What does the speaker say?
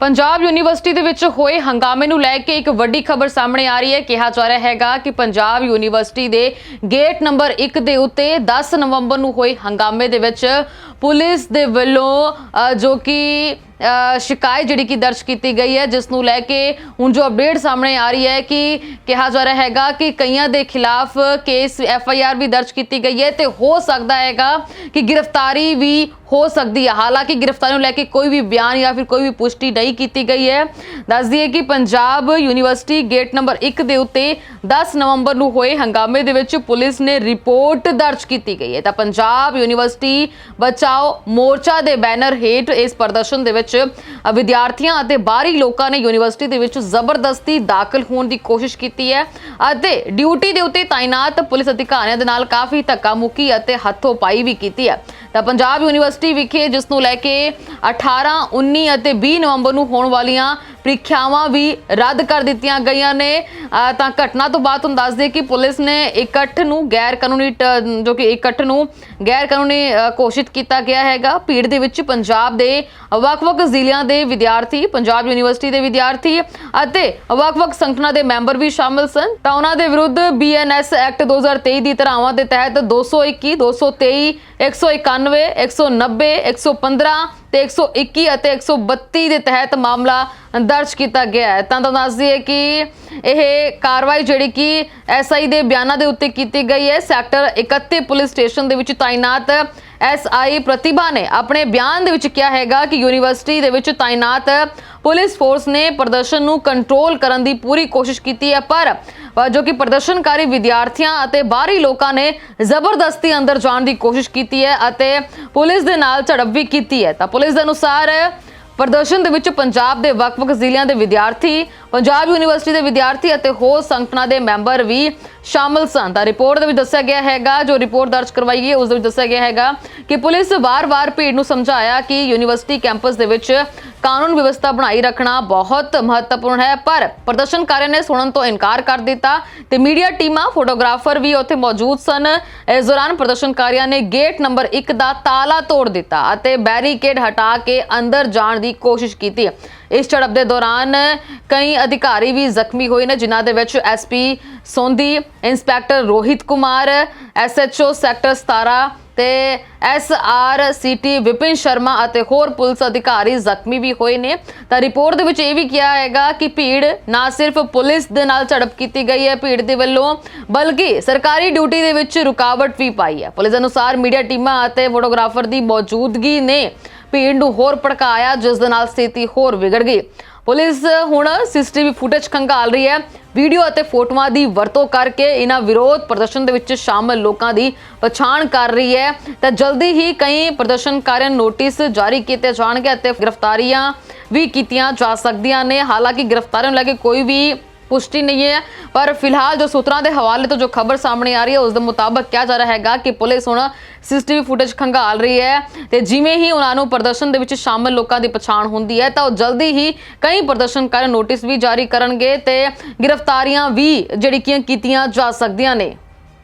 Punjab university ਦੇ ਵਿੱਚ ਹੋਏ ਹੰਗਾਮੇ ਨੂੰ ਲੈ ਕੇ ਇੱਕ ਵੱਡੀ ਖਬਰ ਸਾਹਮਣੇ ਆ ਰਹੀ ਹੈ। ਕਿਹਾ ਜਾ ਰਿਹਾ ਹੈਗਾ ਕਿ ਪੰਜਾਬ ਯੂਨੀਵਰਸਿਟੀ ਦੇ ਗੇਟ ਨੰਬਰ 1 ਦੇ ਉੱਤੇ 10 ਨਵੰਬਰ ਨੂੰ ਹੋਏ ਹੰਗਾਮੇ ਦੇ ਵਿੱਚ ਪੁਲਿਸ ਦੇ ਵੱਲੋਂ ਜੋ ਕਿ ਸ਼ਿਕਾਇਤ ਜਿਹੜੀ ਕਿ ਦਰਜ ਕੀਤੀ ਗਈ ਹੈ, ਜਿਸ ਨੂੰ ਲੈ ਕੇ ਹੁਣ ਜੋ ਅਪਡੇਟ ਸਾਹਮਣੇ ਆ ਰਹੀ ਹੈ ਕਿ ਕਿਹਾ ਜਾ ਰਿਹਾ ਹੈਗਾ ਕਿ ਕਈਆਂ ਦੇ ਖਿਲਾਫ ਕੇਸ ਐਫ ਆਈ ਆਰ ਵੀ ਦਰਜ ਕੀਤੀ ਗਈ ਹੈ ਤੇ ਹੋ ਸਕਦਾ ਹੈਗਾ ਕਿ ਗ੍ਰਿਫਤਾਰੀ ਵੀ ਹੋ ਸਕਦੀ ਹੈ। ਹਾਲਾਂਕਿ ਗ੍ਰਿਫਤਾਰੀ ਨੂੰ ਲੈ ਕੇ ਕੋਈ ਵੀ ਬਿਆਨ ਜਾਂ ਫਿਰ ਕੋਈ ਵੀ ਪੁਸ਼ਟੀ ਨਹੀਂ ਕੀਤੀ ਗਈ ਹੈ। ਦੱਸ ਦਈਏ ਕਿ ਪੰਜਾਬ ਯੂਨੀਵਰਸਿਟੀ ਗੇਟ ਨੰਬਰ 1 ਦੇ ਉੱਤੇ 10 ਨਵੰਬਰ ਨੂੰ ਹੋਏ ਹੰਗਾਮੇ ਦੇ ਵਿੱਚ ਪੁਲਿਸ ਨੇ ਰਿਪੋਰਟ ਦਰਜ ਕੀਤੀ ਗਈ ਹੈ। ਤਾਂ ਪੰਜਾਬ ਯੂਨੀਵਰਸਿਟੀ ਬਚਾਓ ਮੋਰਚਾ ਦੇ ਬੈਨਰ ਹੇਠ ਇਸ ਪ੍ਰਦਰਸ਼ਨ ਦੇ ਵਿੱਚ ਅ, ਵਿਦਿਆਰਥੀਆਂ ਅਤੇ ਬਾਹਰੀ ਲੋਕਾਂ ਨੇ ਯੂਨੀਵਰਸਿਟੀ ਦੇ ਵਿੱਚ ਜ਼ਬਰਦਸਤੀ ਦਾਖਲ ਹੋਣ ਦੀ ਕੋਸ਼ਿਸ਼ ਕੀਤੀ ਹੈ ਅਤੇ ਡਿਊਟੀ ਦੇ ਉੱਤੇ ਤਾਇਨਾਤ ਪੁਲਿਸ ਅਧਿਕਾਰੀਆਂ ਦੇ ਨਾਲ ਕਾਫੀ ਧੱਕਾ ਮੁੱਕੀ ਅਤੇ ਹੱਥੋਂ ਪਾਈ ਵੀ ਕੀਤੀ ਹੈ। ਤਾਂ ਪੰਜਾਬ ਯੂਨੀਵਰਸਿਟੀ ਵਿਖੇ ਜਿਸ ਨੂੰ ਲੈ ਕੇ 18 19 ਅਤੇ 20 ਨਵੰਬਰ ਨੂੰ ਹੋਣ ਵਾਲੀਆਂ ਪ੍ਰੀਖਿਆਵਾਂ ਵੀ ਰੱਦ ਕਰ ਦਿੱਤੀਆਂ ਗਈਆਂ ਨੇ। ਤਾਂ ਘਟਨਾ ਤੋਂ ਬਾਅਦ ਤੁਹਾਨੂੰ ਦੱਸ ਦਈਏ ਕਿ ਪੁਲਿਸ ਨੇ ਇਕੱਠ ਨੂੰ ਗੈਰ ਕਾਨੂੰਨੀ ਟ- ਜੋ ਕਿ ਇਕੱਠ ਨੂੰ ਗੈਰ ਕਾਨੂੰਨੀ ਘੋਸ਼ਿਤ ਕੀਤਾ ਗਿਆ ਹੈਗਾ। ਭੀੜ ਦੇ ਵਿੱਚ ਪੰਜਾਬ ਦੇ ਵੱਖ-ਵੱਖ ਜ਼ਿਲ੍ਹਿਆਂ ਦੇ ਵਿਦਿਆਰਥੀ, ਪੰਜਾਬ ਯੂਨੀਵਰਸਿਟੀ ਦੇ ਵਿਦਿਆਰਥੀ ਅਤੇ ਵੱਖ-ਵੱਖ ਸੰਗਠਨਾਂ ਦੇ ਮੈਂਬਰ ਵੀ ਸ਼ਾਮਲ ਸਨ। ਤਾਂ ਉਹਨਾਂ ਦੇ ਵਿਰੁੱਧ ਬੀਐਨਐਸ ਐਕਟ 2023 ਦੀ ਧਾਰਾਵਾਂ ਦੇ ਤਹਿਤ 221 223 191 190 115 ਤੇ 121 ਅਤੇ 132 ਦੇ ਤਹਿਤ ਮਾਮਲਾ ਦਰਜ ਕੀਤਾ ਗਿਆ ਹੈ। ਤਾਂ ਤੁਹਾਨੂੰ ਦੱਸ ਦਈਏ ਕਿ ਇਹ ਕਾਰਵਾਈ ਜਿਹੜੀ ਕਿ ਐਸਆਈ ਦੇ ਬਿਆਨਾਂ ਦੇ ਉੱਤੇ ਕੀਤੀ ਗਈ ਹੈ। ਸੈਕਟਰ 31 ਪੁਲਿਸ ਸਟੇਸ਼ਨ ਦੇ ਵਿੱਚ ਤਾਇਨਾਤ ਐਸਆਈ ਪ੍ਰਤਿਭਾ ਨੇ ਆਪਣੇ ਬਿਆਨ ਦੇ ਵਿੱਚ ਕਿਹਾ ਹੈਗਾ ਕਿ ਯੂਨੀਵਰਸਿਟੀ ਦੇ ਵਿੱਚ ਤਾਇਨਾਤ ਪੁਲਿਸ ਫੋਰਸ ਨੇ ਪ੍ਰਦਰਸ਼ਨ ਨੂੰ ਕੰਟਰੋਲ ਕਰਨ ਦੀ ਪੂਰੀ ਕੋਸ਼ਿਸ਼ ਕੀਤੀ ਹੈ, ਪਰ ਜੋ ਕਿ ਪ੍ਰਦਰਸ਼ਨਕਾਰੀ ਵਿਦਿਆਰਥੀਆਂ ਅਤੇ ਬਾਹਰੀ ਲੋਕਾਂ ਨੇ ਜ਼ਬਰਦਸਤੀ ਅੰਦਰ ਜਾਣ ਦੀ ਕੋਸ਼ਿਸ਼ ਕੀਤੀ ਹੈ ਅਤੇ ਪੁਲਿਸ ਦੇ ਨਾਲ ਝੜਪ ਵੀ ਕੀਤੀ ਹੈ। ਤਾਂ ਪੁਲਿਸ ਦੇ ਅਨੁਸਾਰ ਪ੍ਰਦਰਸ਼ਨ ਦੇ ਵਿੱਚ ਪੰਜਾਬ ਦੇ ਵੱਖ-ਵੱਖ ਜ਼ਿਲ੍ਹਿਆਂ ਦੇ ਵਿਦਿਆਰਥੀ, ਪੰਜਾਬ ਯੂਨੀਵਰਸਿਟੀ ਦੇ ਵਿਦਿਆਰਥੀ ਅਤੇ ਹੋਰ ਸੰਗਠਨਾਂ ਦੇ ਮੈਂਬਰ ਵੀ ਸ਼ਾਮਲ ਸਨ। ਤਾਂ ਰਿਪੋਰਟ ਦੇ ਵਿੱਚ ਦੱਸਿਆ ਗਿਆ ਹੈਗਾ, ਜੋ ਰਿਪੋਰਟ ਦਰਜ ਕਰਵਾਈ ਗਈ ਹੈ ਉਸ ਦੇ ਵਿੱਚ ਦੱਸਿਆ ਗਿਆ ਹੈਗਾ ਕਿ ਪੁਲਿਸ ਵਾਰ-ਵਾਰ ਭੀੜ ਨੂੰ ਸਮਝਾਇਆ ਕਿ ਯੂਨੀਵਰਸਿਟੀ ਕੈਂਪਸ ਦੇ ਵਿੱਚ ਕਾਨੂੰਨ ਵਿਵਸਥਾ ਬਣਾਈ ਰੱਖਣਾ ਬਹੁਤ ਮਹੱਤਵਪੂਰਨ ਹੈ, ਪਰ ਪ੍ਰਦਰਸ਼ਨਕਾਰੀਆਂ ਨੇ ਸੁਣਨ ਤੋਂ ਇਨਕਾਰ ਕਰ ਦਿੱਤਾ ਤੇ ਮੀਡੀਆ ਟੀਮਾਂ, ਫੋਟੋਗ੍ਰਾਫਰ ਵੀ ਉੱਥੇ ਮੌਜੂਦ ਸਨ। ਇਸ ਦੌਰਾਨ ਪ੍ਰਦਰਸ਼ਨਕਾਰੀਆਂ ਨੇ ਗੇਟ ਨੰਬਰ 1 ਦਾ ਤਾਲਾ ਤੋੜ ਦਿੱਤਾ ਅਤੇ ਬੈਰੀਕੇਡ ਹਟਾ ਕੇ ਅੰਦਰ ਜਾਣ ਦੀ ਕੋਸ਼ਿਸ਼ ਕੀਤੀ। ਇਸ ਝੜਪ ਦੇ ਦੌਰਾਨ ਕਈ ਅਧਿਕਾਰੀ ਵੀ ਜ਼ਖਮੀ ਹੋਏ ਨੇ, ਜਿਨ੍ਹਾਂ ਦੇ ਵਿੱਚ SP Sondhi, inspector Rohit Kumar SHO sector 17 ਤੇ ਐਸਆਰਸੀਟੀ ਵਿਪਿਨ ਸ਼ਰਮਾ ਅਤੇ ਹੋਰ ਪੁਲਿਸ ਅਧਿਕਾਰੀ ਜ਼ਖਮੀ ਵੀ ਹੋਏ ਨੇ। ਤਾਂ ਰਿਪੋਰਟ ਦੇ ਵਿੱਚ ਇਹ ਵੀ ਕਿਹਾ ਹੈਗਾ ਕਿ ਭੀੜ ਨਾ ਸਿਰਫ ਪੁਲਿਸ ਦੇ ਨਾਲ ਝੜਪ ਕੀਤੀ ਗਈ ਹੈ ਭੀੜ ਦੇ ਵੱਲੋਂ, ਬਲਕਿ ਸਰਕਾਰੀ ਡਿਊਟੀ ਦੇ ਵਿੱਚ ਰੁਕਾਵਟ ਵੀ ਪਾਈ ਹੈ। ਪੁਲਿਸ ਅਨੁਸਾਰ ਮੀਡੀਆ ਟੀਮਾਂ ਅਤੇ ਫੋਟੋਗ੍ਰਾਫਰ ਦੀ ਮੌਜੂਦਗੀ ਨੇ ਭੀੜ ਨੂੰ ਹੋਰ ਭੜਕਾਇਆ, ਜਿਸ ਦੇ ਨਾਲ ਸਥਿਤੀ ਹੋਰ ਵਿਗੜ ਗਈ। ਪੁਲਿਸ ਹੁਣ ਸੀਸੀਟੀਵੀ ਫੁਟੇਜ ਖੰਗਾਲ ਰਹੀ ਹੈ। ਵੀਡੀਓ ਅਤੇ ਫੋਟੋਆਂ ਦੀ ਵਰਤੋਂ ਕਰਕੇ ਇਹਨਾਂ ਵਿਰੋਧ ਪ੍ਰਦਰਸ਼ਨ ਦੇ ਵਿੱਚ ਸ਼ਾਮਲ ਲੋਕਾਂ ਦੀ ਪਛਾਣ ਕਰ ਰਹੀ ਹੈ। ਤਾਂ ਜਲਦੀ ਹੀ ਕਈ ਪ੍ਰਦਰਸ਼ਨਕਾਰੀਆਂ ਨੋਟਿਸ ਜਾਰੀ ਕੀਤੇ ਜਾਣਗੇ ਅਤੇ ਗ੍ਰਿਫਤਾਰੀਆਂ ਵੀ ਕੀਤੀਆਂ ਜਾ ਸਕਦੀਆਂ ਨੇ। ਹਾਲਾਂਕਿ ਗ੍ਰਿਫਤਾਰੀਆਂ ਨੂੰ ਲੈ ਕੇ ਕੋਈ ਵੀ ਪੁਸ਼ਟੀ ਨਹੀਂ ਹੈ। ਪਰ ਫਿਲਹਾਲ ਜੋ ਸੂਤਰਾਂ ਦੇ ਹਵਾਲੇ ਤੋਂ ਜੋ ਖਬਰ ਸਾਹਮਣੇ ਆ ਰਹੀ ਹੈ, ਉਸ ਦੇ ਮੁਤਾਬਕ ਕਿਹਾ ਜਾ ਰਿਹਾ ਹੈਗਾ ਕਿ ਪੁਲਿਸ ਹੁਣ ਸੀਸੀਟੀਵੀ ਫੁਟੇਜ ਖੰਗਾਲ ਰਹੀ ਹੈ ਤੇ ਜਿਵੇਂ ਹੀ ਉਹਨਾਂ ਨੂੰ ਪ੍ਰਦਰਸ਼ਨ ਦੇ ਵਿੱਚ ਸ਼ਾਮਲ ਲੋਕਾਂ ਦੀ ਪਛਾਣ ਹੁੰਦੀ ਹੈ, ਤਾਂ ਉਹ ਜਲਦੀ ਹੀ ਕਈ ਪ੍ਰਦਰਸ਼ਨਕਾਰੀ ਨੋਟਿਸ ਵੀ ਜਾਰੀ ਕਰਨਗੇ ਤੇ ਗ੍ਰਿਫਤਾਰੀਆਂ ਵੀ ਜਿਹੜੀ ਕਿ ਕੀਤੀਆਂ ਜਾ ਸਕਦੀਆਂ ਨੇ।